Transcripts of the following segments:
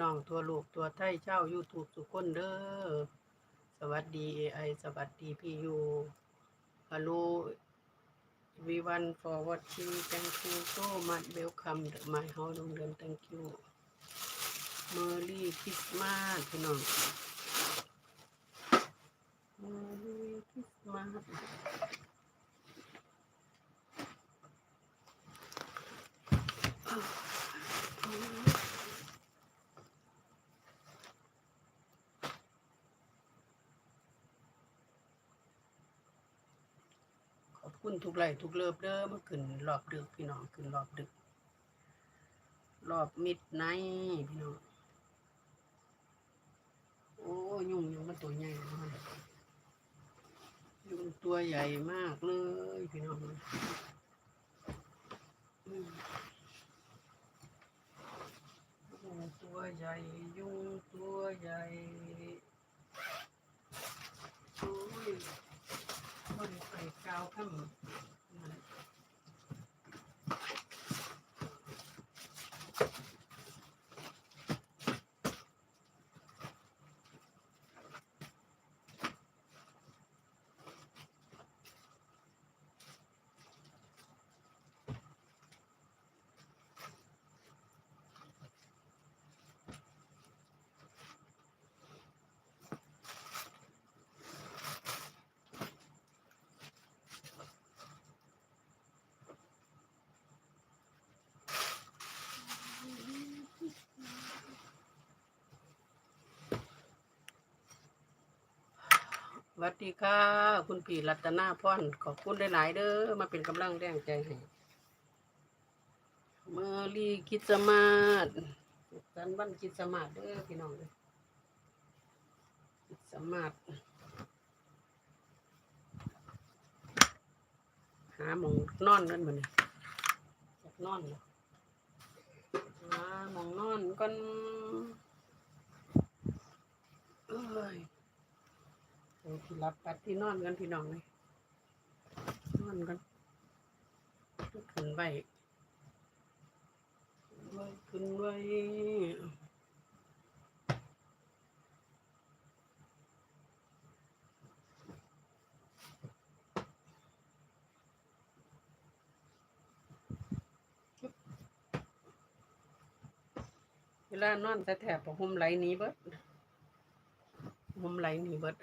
น้องตัวลูกตัวไทยเจ้า YouTube ทุกคนเด้อสวัสดี AI สวัสดีพี่ยูฮัลโหล everyone for watching thank you so much welcome to my house โรงเรียน thank you Merry Christmas พี่น้อง Merry Christmas ขอบ คุณทุกไลทุกเลิฟเด้อมาขึ้นรอบดึกพี่น้องขึ้นรอบดึก รอบมิดไนพี่น้องโอ้ยุ่งยังมาตัวใหญ่มากยุ่งตัวใหญ่มากเลยพี่น้องอืมยุ่งตัวใหญ่ยุ่งตัวใหญ่โอ้ย คน ไปกา สวัสดีค่ะ คุณพี่รัตนาพรขอบคุณได้หลายเด้อมาเป็นกำลังแรงใจให้เมอรี่คิดสมาร์ทสันวันคิดสมาร์ทเด้อพี่น้องเด้อคิดสมาร์ทหาหมองนอนนั่นมันอยากนอนหาหมองนอนก่อนเอ้ย ที่รับปัดที่นอนกันพี่น้องเลยนอนกันขึ้นไว้ไว้ขึ้นไว้เวลานอนแต่แถบผมไหลหนี้เบิดห่มไหลหนี้เบิด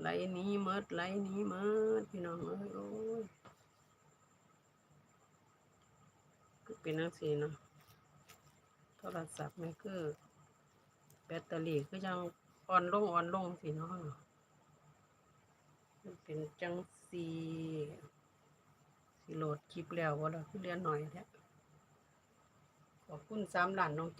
ไหลนี้เมดไหลนี้เมดพี่น้องเอ้ยโอ้ยก็เป็นนังสีเนาะโทรศัพท์ไม่คือ แบตเตอรี่ก็ยังอ่อนลงอ่อนลงสิเนาะมันเป็นจังสีสิโหลดคลิปแล้วว่าเราเรียนหน่อยแท้ขอบคุณสามหลานน้อง